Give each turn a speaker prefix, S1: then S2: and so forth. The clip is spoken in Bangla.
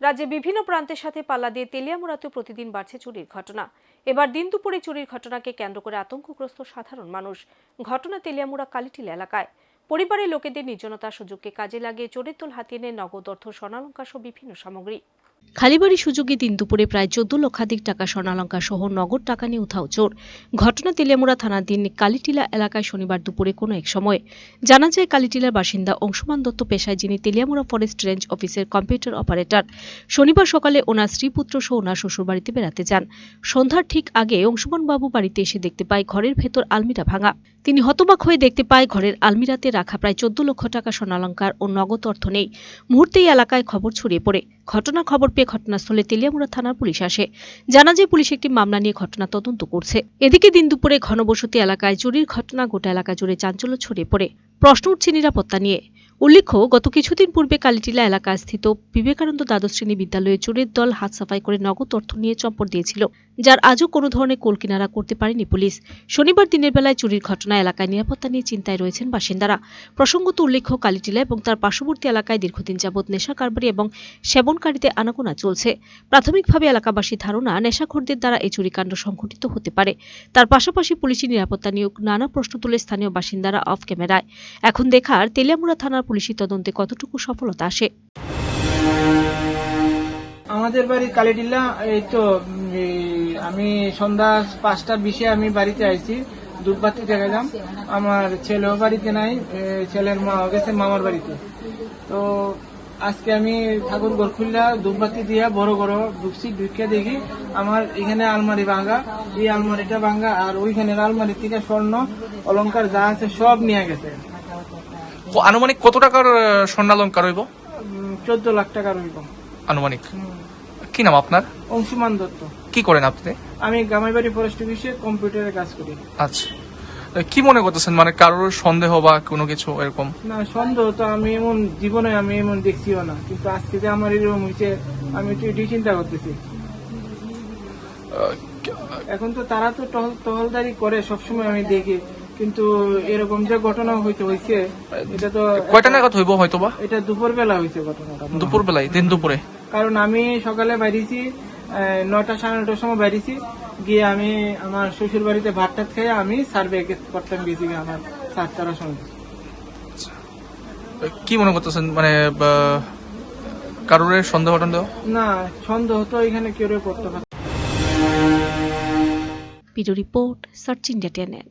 S1: রাজ্যে বিভিন্ন প্রান্তের সাথে পাল্লা দিয়ে তেলিয়ামুড়াতে প্রতিদিন বাড়ছে চুরির ঘটনা। এবার দিন দুপুরে চুরির ঘটনাকে কেন্দ্র করে আতঙ্কগ্রস্ত সাধারণ মানুষ। ঘটনা তেলিয়ামুড়া কালিটিল এলাকায়। পরিবারের লোকেদের নির্জনতা সুযোগকে কাজে লাগিয়ে চোরের তোল হাতিয়ে নেয় নগদ অর্থ, স্বর্ণালঙ্কার বিভিন্ন সামগ্রী। খালিবাড়ি সুযোগে দিন দুপুরে প্রায় চোদ্দ লক্ষাধিক টাকা স্বর্ণালঙ্কার সহ নগদ টাকা নিয়ে উধাও চোর। ঘটনা তেলিয়ামুড়া থানার দিন কালিটিলা এলাকায় শনিবার দুপুরে কোনো এক সময় জানা যায় কালিটিলার বাসিন্দা অংশুমান দত্ত পেশায় যিনি তেলিয়ামুড়া ফরেস্ট রেঞ্জ অফিসের কম্পিউটার অপারেটর। শনিবার সকালে ওনার স্ত্রীপুত্র সহ ওনার শ্বশুরবাড়িতে বেড়াতে যান। সন্ধ্যার ঠিক আগে অংশুমান বাবু বাড়িতে এসে দেখতে পায় ঘরের ভেতর আলমিরা ভাঙা। তিনি হতবাক হয়ে দেখতে পায় ঘরের আলমিরাতে রাখা প্রায় চোদ্দ লক্ষ টাকা স্বর্ণালঙ্কার ও নগদ অর্থ নেই। মুহূর্তেই এলাকায় খবর ছড়িয়ে পড়ে। ঘটনার খবর পেয়ে ঘটনাস্থলে তেলিয়ামুড়া থানার পুলিশ আসে। জানা যায়, পুলিশ একটি মামলা নিয়ে ঘটনা তদন্ত করছে। এদিকে দিন দুপুরে ঘনবসতি এলাকায় চুরির ঘটনা গোটা এলাকা জুড়ে চাঞ্চল্য ছড়িয়ে পড়ে। প্রশ্ন উঠছে নিরাপত্তা নিয়ে। উল্লেখ্য, গত কিছুদিন পূর্বে কালীটিলা এলাকায় স্থিত বিবেকানন্দ দ্বাদশ শ্রেণি বিদ্যালয়ে চোরের দল হাত সাফাই করে নগদ অর্থ নিয়ে চম্পট দিয়েছিল, যার আজও কোনো ধরনের কোল কিনারা করতে পারেনি পুলিশ। শনিবার দিনের বেলায় চুরির ঘটনা এলাকায় নিরাপত্তা নিয়ে চিন্তায় রয়েছেন বাসিন্দারা। প্রসঙ্গত উল্লেখ্য, কালিটিলা এবং তার পার্শ্ববর্তী এলাকায় দীর্ঘদিন যাবৎ নেশা কারবারি এবং সেবনকারীতে আনাগোনা চলছে। প্রাথমিকভাবে এলাকাবাসী ধারণা, নেশাখোরদের দ্বারা এই চুরিকাণ্ড সংঘটিত হতে পারে। তার পাশাপাশি পুলিশি নিরাপত্তা নিয়োগ নানা প্রশ্ন তুলে স্থানীয় বাসিন্দারা অফ ক্যামেরায়। এখন দেখার তেলিয়ামুড়া থানার পুলিশি তদন্তে কতটুকু সফলতা আসে?
S2: আমাদের বাড়ি কালিটিল্লা এই তো আমি সন্ধ্যা পাঁচটা বিশে আমি বাড়িতে আইছি দুধবাতি দেখালাম আমার ছেলেও বাড়িতে নাই ছেলের মা গেছে মামার বাড়িতে। তো আজকে আমি ঠাকুর ঘর খুললা ধূপবাতি দিয়া বড় বড় ঢুকছি, ঢুকে দেখি আমার এখানে আলমারি ভাঙা, এই আলমারিটা ভাঙা, আর ওইখানের আলমারি থেকে স্বর্ণ, অলংকার যা আছে সব নিয়ে গেছে।
S3: আনুমানিক কত টাকার স্বর্ণালঙ্কার হইব?
S2: চোদ্দ লাখ টাকা রইব
S3: আনুমানিক। কি নাম আপনার?
S2: অংশুমান দত্ত।
S3: কি করেন আপনি?
S2: আমি গামাইবাড়ি ফরেস্ট অফিসে কম্পিউটারে কাজ করি।
S3: আচ্ছা। কি মনে করতেছেন? মানে কারোর সন্দেহ বা কোনো কিছু এরকম?
S2: না সন্দেহ তো আমি এমন জীবনে আমি এমন দেখছিও না। কিন্তু আজকে যে আমার এরকম হয়েছে আমি একটু এটাই চিন্তা করতেছি। এখন তো তারা তো টহল টহলদারি করে সবসময় আমি দেখি। কিন্তু এরকম যে ঘটনা হইতে হয়েছে এটা তো
S3: কয়টা নাগাদ হইব হয়তো বা
S2: এটা দুপুর বেলা হয়েছে ঘটনাটা।
S3: দুপুর বেলায় দিন দুপুরে?
S2: কারণ আমি সকালে বাইরেছি আহ, নয়টা সাড়ে নটার সময় বাইরেছি গিয়ে আমি আমার শ্বশুর বাড়িতে ভাত টাত খেয়ে আমি সার্ভে করতাম গেছি আমার সাতটার সঙ্গে
S3: কি মনে করতেছেন? মানে কারোর সন্দেহ টন্দেহ?
S2: না সন্দেহ তো এখানে কেউ করতে পারে
S1: রিপোর্ট সার্চ ইন্ডিয়া টেনেল